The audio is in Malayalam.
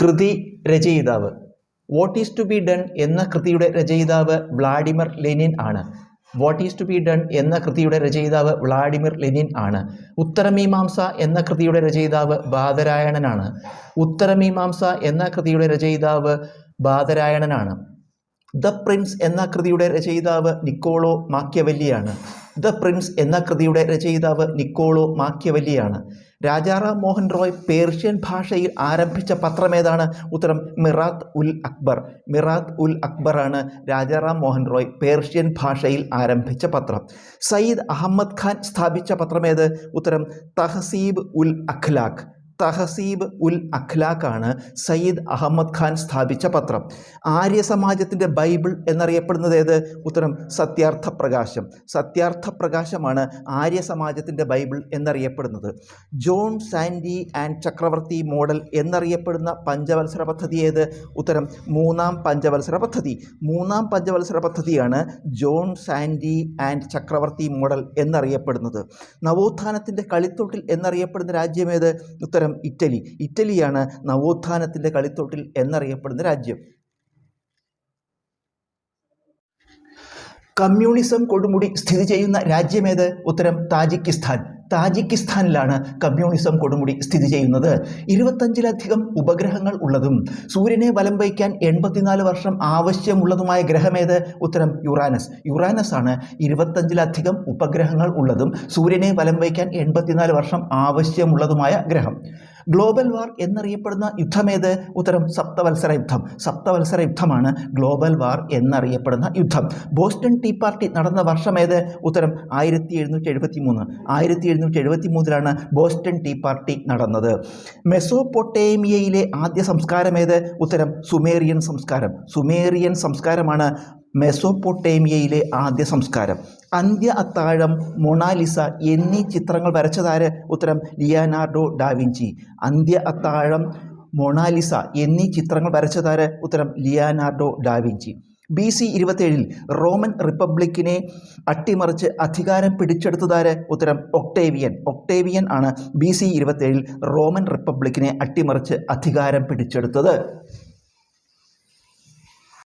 കൃതി രചയിതാവ്. What is to be done എന്ന കൃതിയുടെ രചയിതാവ് വ്ളാഡിമിർ ലെനിൻ ആണ്. What is to be done എന്ന കൃതിയുടെ രചയിതാവ് വ്ളാഡിമിർ ലെനിൻ ആണ്. ഉത്തരമീമാംസ എന്ന കൃതിയുടെ രചയിതാവ് ബാദരായണനാണ്. ഉത്തരമീമാംസ എന്ന കൃതിയുടെ രചയിതാവ് ബാദരായണനാണ്. ദ പ്രിൻസ് എന്ന കൃതിയുടെ രചയിതാവ് നിക്കോളോ മാക്യവല്ലിയാണ് ദ പ്രിൻസ് എന്ന കൃതിയുടെ രചയിതാവ് നിക്കോളോ മാക്യവല്ലിയാണ് രാജാറാം മോഹൻ റോയ് പേർഷ്യൻ ഭാഷയിൽ ആരംഭിച്ച പത്രമേതാണ്? ഉത്തരം മിറാത്ത് ഉൽ അക്ബർ. മിറാത്ത് ഉൽ അക്ബറാണ് രാജാറാം മോഹൻ റോയ് പേർഷ്യൻ ഭാഷയിൽ ആരംഭിച്ച പത്രം. സയ്യിദ് അഹമ്മദ് ഖാൻ സ്ഥാപിച്ച പത്രമേത്? ഉത്തരം തഹസീബ് ഉൽ അഖ്ലാഖ്. തഹസീബ് ഉൽ അഖ്ലാഖാണ് സയ്യിദ് അഹമ്മദ് ഖാൻ സ്ഥാപിച്ച പത്രം. ആര്യ സമാജത്തിന്റെ ബൈബിൾ എന്നറിയപ്പെടുന്നത് ഏത്? ഉത്തരം സത്യാർത്ഥ പ്രകാശം സത്യാർത്ഥ പ്രകാശമാണ് ആര്യ സമാജത്തിന്റെ ബൈബിൾ എന്നറിയപ്പെടുന്നത്. John Sandy and Chakravarty model എന്നറിയപ്പെടുന്ന പഞ്ചവത്സര പദ്ധതി ഏത്? ഉത്തരം മൂന്നാം പഞ്ചവത്സര പദ്ധതി. മൂന്നാം പഞ്ചവത്സര പദ്ധതിയാണ് John Sandy and Chakravarty model എന്നറിയപ്പെടുന്നത്. നവോത്ഥാനത്തിന്റെ കളിത്തൊട്ടിൽ എന്നറിയപ്പെടുന്ന രാജ്യമേത് ഉത്തരം ഇറ്റലി. ഇറ്റലിയാണ് നവോത്ഥാനത്തിന്റെ കളിത്തോട്ടിൽ എന്നറിയപ്പെടുന്ന രാജ്യം. കമ്മ്യൂണിസം കൊടുമുടി സ്ഥിതി ചെയ്യുന്ന രാജ്യമേത് ഉത്തരം താജിക്കിസ്ഥാൻ. താജിക്കിസ്ഥാനിലാണ് കമ്മ്യൂണിസം കൊടുമുടി സ്ഥിതി ചെയ്യുന്നത്. ഇരുപത്തഞ്ചിലധികം ഉപഗ്രഹങ്ങൾ ഉള്ളതും സൂര്യനെ വലം വയ്ക്കാൻ എൺപത്തിനാല് വർഷം ആവശ്യമുള്ളതുമായ ഗ്രഹമേത്? ഉത്തരം യുറാനസ്. യുറാനസ് ആണ് ഇരുപത്തഞ്ചിലധികം ഉപഗ്രഹങ്ങൾ ഉള്ളതും സൂര്യനെ വലം വയ്ക്കാൻ എൺപത്തിനാല് വർഷം ആവശ്യമുള്ളതുമായ ഗ്രഹം. ഗ്ലോബൽ വാർ എന്നറിയപ്പെടുന്ന യുദ്ധമേത്? ഉത്തരം സപ്തവത്സര യുദ്ധം. സപ്തവത്സര യുദ്ധമാണ് ഗ്ലോബൽ വാർ എന്നറിയപ്പെടുന്ന യുദ്ധം. ബോസ്റ്റൺ ടീ പാർട്ടി നടന്ന വർഷമേത്? ഉത്തരം ആയിരത്തി എഴുന്നൂറ്റി എഴുപത്തി മൂന്ന് ആയിരത്തി എഴുന്നൂറ്റി എഴുപത്തി മൂന്നിലാണ് ബോസ്റ്റൺ ടീ പാർട്ടി നടന്നത്. മെസോപ്പൊട്ടേമിയയിലെ ആദ്യ സംസ്കാരമേത് ഉത്തരം സുമേറിയൻ സംസ്കാരം. സുമേറിയൻ സംസ്കാരമാണ് മെസോപ്പൊട്ടേമിയയിലെ ആദ്യ സംസ്കാരം. അന്ത്യ അത്താഴം മൊണാലിസ എന്നീ ചിത്രങ്ങൾ വരച്ചതാര്? ഉത്തരം ലിയാനാർഡോ ഡാവിഞ്ചി അന്ത്യ അത്താഴം മൊണാലിസ എന്നീ ചിത്രങ്ങൾ വരച്ചതാര്? ഉത്തരം Leonardo da Vinci B C ഇരുപത്തേഴിൽ Roman റിപ്പബ്ലിക്കിനെ അട്ടിമറിച്ച് അധികാരം പിടിച്ചെടുത്തതാര്? ഉത്തരം ഒക്ടേവിയൻ. ഒക്ടേവിയൻ ആണ് ബി സി ഇരുപത്തേഴിൽ റോമൻ റിപ്പബ്ലിക്കിനെ അട്ടിമറിച്ച് അധികാരം പിടിച്ചെടുത്തത്.